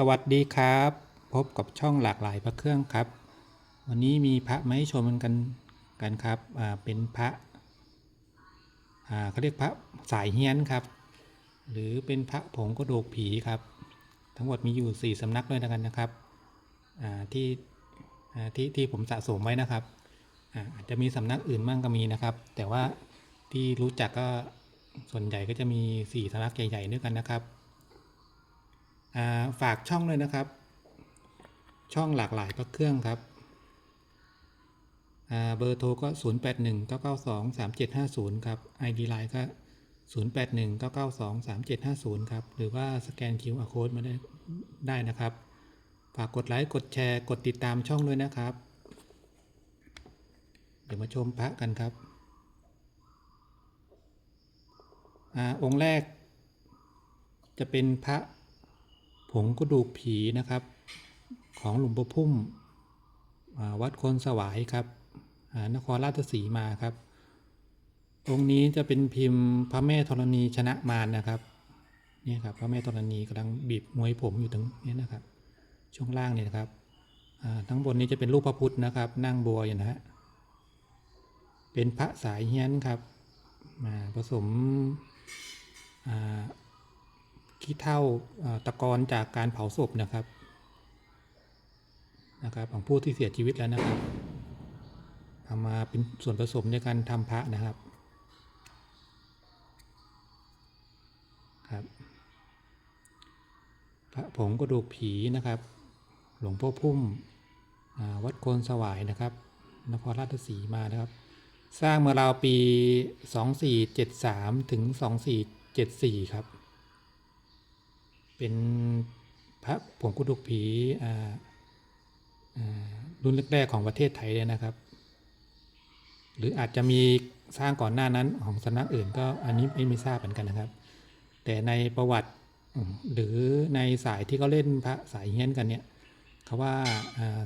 สวัสดีครับ พบกับช่องหลากหลายพระเครื่องครับ วันนี้มีพระมาให้ชมกันกันครับอ่าเป็นพระอ่าเขาเรียกพระสายเฮี้ยนครับ หรือเป็นพระผงกระดูกผีครับ ทั้งหมดมีอยู่ 4สำนักด้วยกันนะครับอ่าที่อ่าที่ที่ผมสะสมไว้นะครับอ่าอาจจะมีสำนักอื่นบ้างก็มีนะครับ แต่ว่าที่รู้จักก็ส่วนใหญ่ก็จะมี 4สำนักใหญ่ๆด้วยกันนะครับ ฝากช่องเลยนะครับ ช่องหลากหลายพระเครื่องครับเบอร์โทรก็ 0 8 1 9 9 2 3 7 5 0 ครับ ID Line ก็ 0 8 1 9 9 2 3 7 5 0 ครับ หรือว่าสแกน QR Code มาได้ได้นะครับ ฝากกดไลค์กดแชร์กดติดตามช่องด้วยนะครับ เดี๋ยวมาชมพระกันครับอองค์แรกจะเป็นพระ ผงกระดูกผีนะครับ ของหลวงปู่พุ่มวัดคนสวายครับนครราชสีมาครับ องค์นี้จะเป็นพิมพ์พระแม่ธรณีชนะมารนะครับนี่ครับพระแม่ธรณีกำลังบีบมวยผมอยู่ตรงนี้นะครับ ช่วงล่างนี่นะครับทั้งบนนี้จะเป็นรูปพระพุทธนะครับ นั่งบัวอยู่นะฮะเป็นพระสายเฮี้ยนครับอ่าผสมอ่า ขี้เท่าตะกอนจากการเผาศพนะครับนะครับของผู้ที่เสียชีวิตแล้วนะครับเอามาเป็นส่วนผสมในการทำพระนะครับครับพระผงกระดูกผีนะครับ หลวงพ่อพุ่มวัดโกนสวายนะครับนครราชสีมานะครับ สร้างเมื่อราวปี 2473 ถึง 2474 ครับ เป็นพระผงกุดุกผีรุ่นแรกๆของประเทศไทยเลยนะครับ หรืออาจจะมีสร้างก่อนหน้านั้นของสำนักอื่นก็อันนี้ไม่ไม่ทราบเหมือนกันนะครับ แต่ในประวัติหรือในสายที่เขาเล่นพระสายเฮี้ยนกันเนี่ยเขาว่า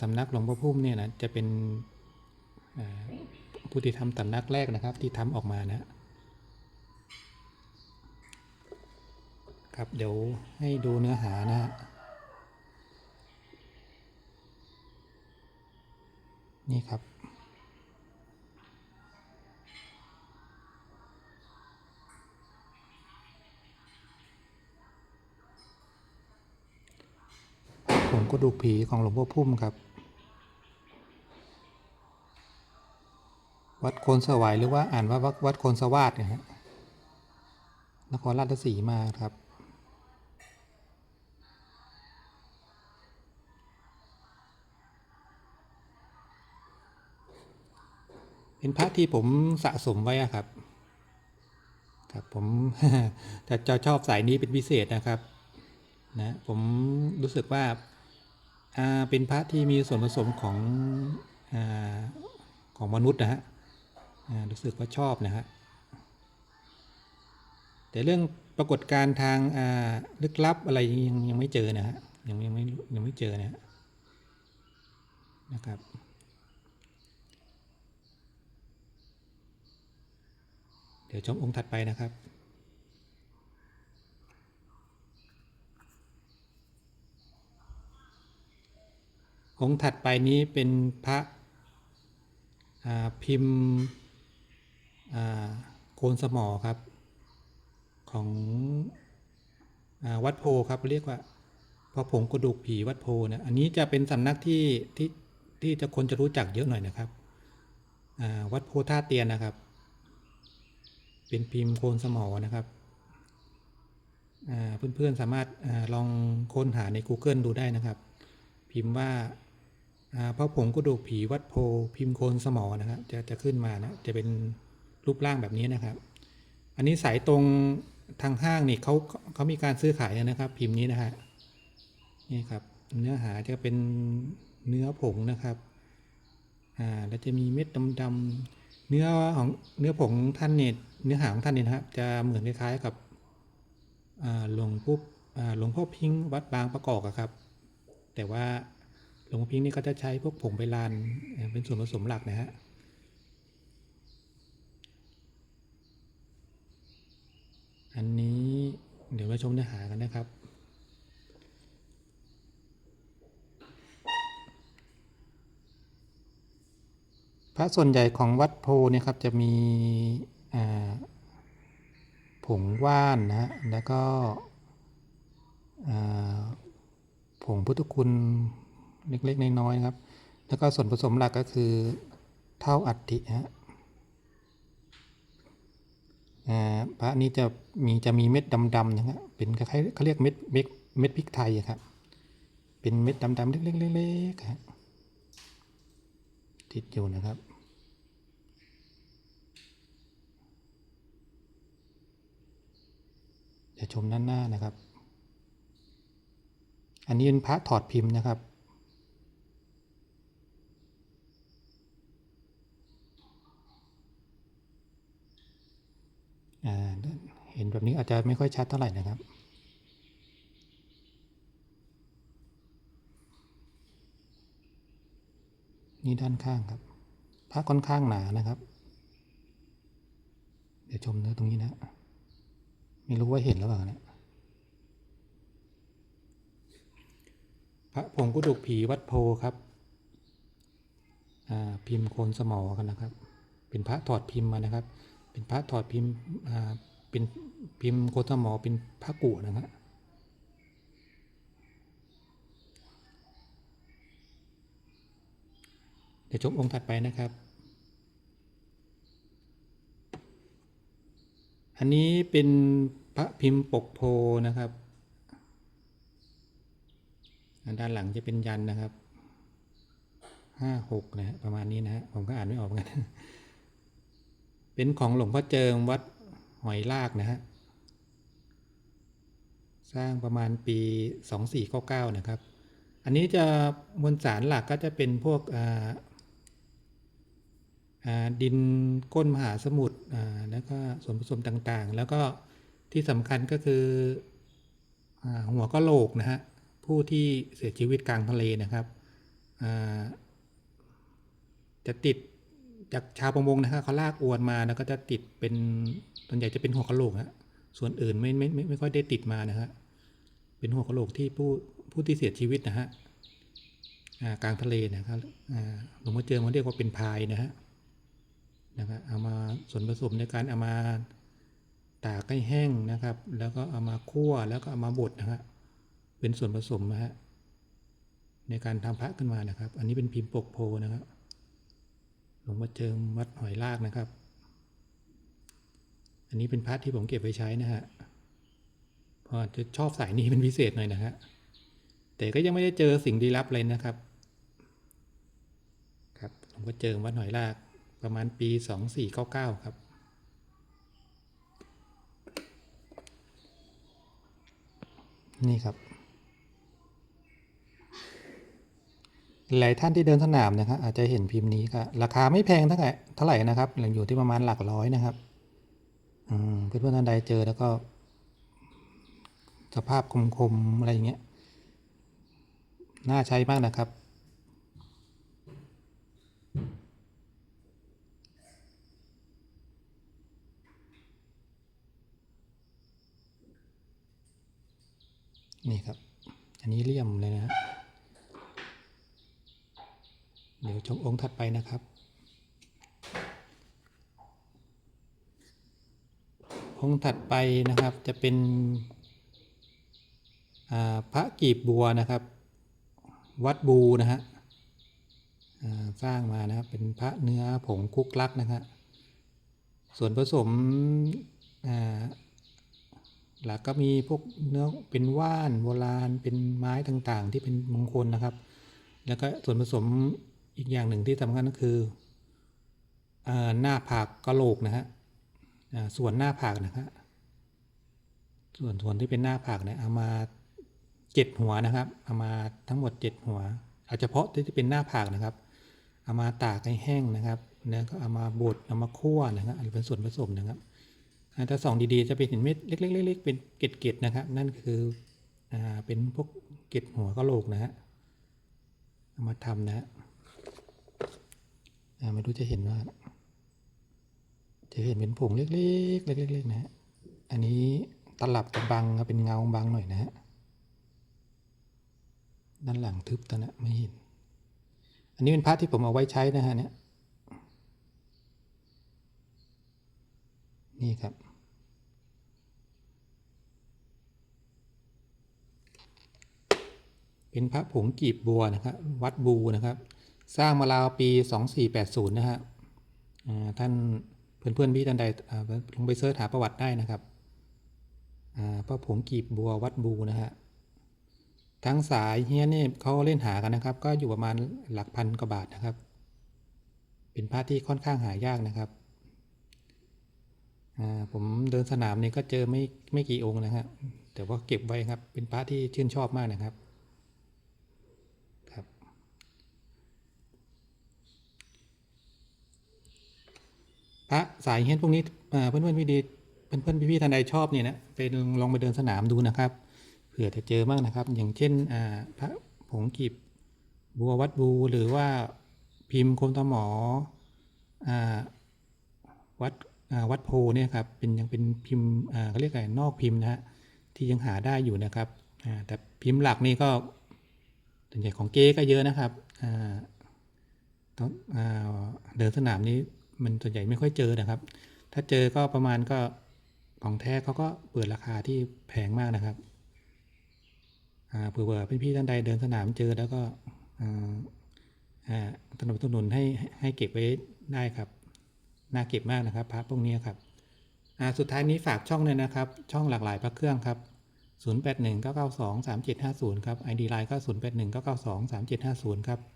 สำนักหลวงพ่อพุ่มเนี่ยนะจะเป็นผู้ที่ทำสำนักแรกนะครับที่ทำออกมานะ ครับเดี๋ยวให้ดูเนื้อหานะฮะนี่ครับ ผมก็ดูผีของหลวงพ่อพุ่มครับ วัดโคนสวายหรือว่าอ่านว่าวัดวัดโคนสวาดนะฮะนครราชสีมาครับ เป็นพระที่ผมสะสมไว้อะครับ ครับผมจะจะชอบสายนี้เป็นพิเศษนะครับนะผมรู้สึกว่าอ่าเป็นพระที่มีส่วนผสมของอาของมนุษย์นะฮะรู้สึกว่าชอบนะฮะแต่เรื่องปรากฏการณ์ทางอ่าลึกลับอะไรยังยังไม่เจอนะฮะยังยังไม่ยังไม่เจอนะฮะนะครับ ดี๋ยวชมองค์ถัดไปนะครับองค์ถัดไปนี้เป็นพระพิมพ์โคนสมอครับ ของอวัดโพครับเรียกว่าพระผงกระดูกผีวัดโพเนี่ยอันนี้จะเป็นสำนักที่ที่ที่จะคนจะรู้จักเยอะหน่อยนะครับวัดโพท่าเตียนนะครับ เป็นพิมพ์โคนสมอนะครับอ่าเพื่อนๆสามารถอลองค้นหาใน Google ดูได้นะครับ พิมพ์ว่าอ่าพระผงกระดูกผีวัดโพพิมพ์โคนสมอนะครับ จะจะขึ้นมานะจะเป็นรูปร่างแบบนี้นะครับ อันนี้สายตรงทางห้างนี่เขาเขามีการซื้อขายนะครับ พิมพ์นี้นะฮะนี่ครับเนื้อหาจะเป็นเนื้อผงนะครับอ่าแล้วจะมีเม็ดดำๆเนื้อของเนื้อผงท่านเนี่ย เนื้อหาของท่านนี่นะครับ จะเหมือนคล้ายๆกับหลวงปุ๊หลวงพ่อพิงวัดบางประกอบครับ แต่ว่าหลวงพ่อพิงนี่ก็จะใช้พวกผงไปลานเป็นส่วนผสมหลักนะฮะอันนี้เดี๋ยวมาชมเนื้อหากันนะครับพระส่วนใหญ่ของวัดโพนี่ครับจะมี ผงว่านนะฮะแล้วก็ผงพุทธคุณเล็กๆน้อยๆครับ แล้วก็ส่วนผสมหลักก็คือเท่าอัฐิฮะพระนี้จะมีจะมีเม็ดดำๆนะฮะเป็นคล้ายๆเขาเรียกเม็ดเม็ดเม็ดพริกไทยครับ เป็นเม็ดดำๆเล็กๆๆฮะติดอยู่นะครับ เดี๋ยว ชมด้านหน้านะครับ อันนี้เป็นพระถอดพิมพ์นะครับ เห็นแบบนี้อาจจะไม่ค่อยชัดเท่าไหร่นะครับนี่ด้านข้างครับพระค่อนข้างหนานะครับ เดี๋ยวชมเนื้อตรงนี้นะ ไม่รู้ว่าเห็นหรือเปล่าเนะพระผงกุดุกผีวัดโพครับพิมพ์โคนสมอกันนะครับ เป็นพระถอดพิมพ์มานะครับ เป็นพระถอดพิมพ์เป็นพิมพ์โคนสมอเป็นพระกุนะครับเดี๋ยวชมองค์ถัดไปนะครับ อันนี้เป็นพระพิมพ์ปกโพนะครับ ด้านหลังจะเป็นยันนะครับ ห้าหกนะฮะประมาณนี้นะฮะผมก็อ่านไม่ออกเหมือนกัน เป็นของหลวงพ่อเจิมวัดหอยลากนะฮะ สร้างประมาณปี2499นะครับ อันนี้จะมวลสารหลักก็จะเป็นพวกอ่า ดินก้นมหาสมุทรแล้วก็ส่วนผสมต่างๆ แล้วก็ที่สำคัญก็คืออหัวก็โหลกนะฮะผู้ที่เสียชีวิตกลางทะเลนะครับจะติดจากชาวประมงนะครับเขาลากอวนมาแล้วก็จะติดเป็นส่วนใหญ่จะเป็นหัวกะโหลกฮะส่วนอื่นไม่ไม่ไม่ไม่ค่อยได้ติดมานะฮะเป็นหัวกะโหลกที่ผู้ผู้ที่เสียชีวิตนะฮะกลางทะเลนะครับหลวงพ่อเจิมเขาเรียกว่าเป็นพายนะฮะ นะครับเอามาส่วนผสมในการเอามาตากให้แห้งนะครับ แล้วก็เอามาคั่วแล้วก็เอามาบดนะฮะเป็นส่วนผสมนะฮะในการทำพระขึ้นมานะครับ อันนี้เป็นพิมพ์ปกโพนะครับหลวงพ่อเจิมวัดหอยลากนะครับ อันนี้เป็นพระที่ผมเก็บไว้ใช้นะฮะพราะจะชอบสายนี้เป็นพิเศษหน่อยนะฮะแต่ก็ยังไม่ได้เจอสิ่งลี้ลับเลยนะครับ ครับผมก็เจอวัดหอยลาก ประมาณปี 2499 ครับ นี่ครับ หลายท่านที่เดินสนามนะครับอาจจะเห็นพิมพ์นี้ก็ราคาไม่แพงเท่าไหร่เท่าไหร่นะครับหลังอยู่ที่ประมาณหลักร้อยนะครับอืมเพื่อนๆท่านใดเจอแล้วก็ สภาพคมๆอะไรอย่างเงี้ยน่าใช้มากนะครับ นี่ครับ อันนี้เลี่ยมเลยนะฮะเดี๋ยวชมองค์ถัดไปนะครับ องค์ถัดไปนะครับจะเป็นพระกีบบัวนะครับ วัดบูนะฮะสร้างมานะครับเป็นพระเนื้อผงคุกลักนะครับส่วนผสม อ่าหลักก็มีพวกเนื้อเป็นว่านโบราณเป็นไม้ต่างๆ ที่เป็นมงคลนะครับ แล้วก็ส่วนผสมอีกอย่างหนึ่งที่สำคัญก็คืออหน้าผากกะโหลกนะฮะส่วนหน้าผากนะครับส่วนส่วนที่เป็นหน้าผากเนี่ยเอามาเจ็ดหัวนะครับเอามาทั้งหมดเจ็ดหัวเอาเฉพาะที่เป็นหน้าผากนะครับเอามาตากให้แห้งนะครับแล้วก็เอามาบดเอามาคั่วนะครับอันเป็นส่วนผสมนะครับ ถ้าส่องดีๆจะเป็เห็นเม็ดเล็กๆๆเป็นเกล็ดๆนะครับ นั่นคือเป็นพวกเกล็ดหัวกะโหลกนะฮะมาทำนะฮะไม่รู้จะเห็นว่า จะเห็นเป็นผงเล็กๆเล็กๆนะฮะอันนี้ตลับบังเป็นเงาบังหน่อยนะฮะด้านหลังทึบตอนนี้ไม่เห็น อันนี้เป็นพระที่ผมเอาไว้ใช้นะฮะเนี่ยนี่ครับ เป็นพระผงกีบบัวนะครับวัดบูนะครับ สร้างมาราวปี 2480 นะฮะอ่าท่านเพื่อนพี่ท่านใดอ่าลงไปเสิร์ชหาประวัติได้นะครับอ่าพระผงกีบบัววัดบูนะฮะทั้งสายเฮียเนี่ยเขาเล่นหากันนะครับ ก็อยู่ประมาณหลักพันกว่าบาทนะครับ เป็นพระที่ค่อนข้างหายากนะครับอ่าผมเดินสนามนี่ก็เจอไม่ไม่กี่องค์นะฮะแต่ว่าเก็บไว้ครับเป็นพระที่ชื่นชอบมากนะครับ ระสายเฮียนพวกนี้เพื่อนเพื่อนพี่ดีเพื่อนเพื่อนๆพี่ๆท่านใดชอบเนี่ยนะไปลองลองไปเดินสนามดูนะครับเผื่อจะเจอบ้างนะครับ อย่างเช่นพระผงกีบบัววัดบูหรือว่าพิมพ์โคมตะหมอวัดวัดโพเนี่ยครับเป็นยังเป็นพิมพ์เขาเรียกอะไรนอกพิมพ์นะฮะที่ยังหาได้อยู่นะครับแต่พิมพ์หลักนี่ก็ส่วนใหญ่ของเก๊ก็เยอะนะครับต้องเดินสนามนี้ มันส่วนใหญ่ไม่ค่อยเจอนะครับ ถ้าเจอก็ประมาณก็ของแท้เขาก็เปิดราคาที่แพงมากนะครับอ่าเผื่อๆพี่ท่านใดเดินสนามเจอแล้วก็อ่าสนับสนุนให้ให้เก็บไว้ได้ครับ น่าเก็บมากนะครับพระพวกนี้ครับอ่าสุดท้ายนี้ฝากช่องเลยนะครับ ช่องหลากหลายพระเครื่องครับ 081 992 3750 ครับ ID Line ก็ 081 992 3750 ครับอ่า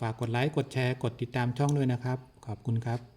ฝากกดไลค์ กดแชร์ กดติดตามช่องด้วยนะครับ ขอบคุณครับ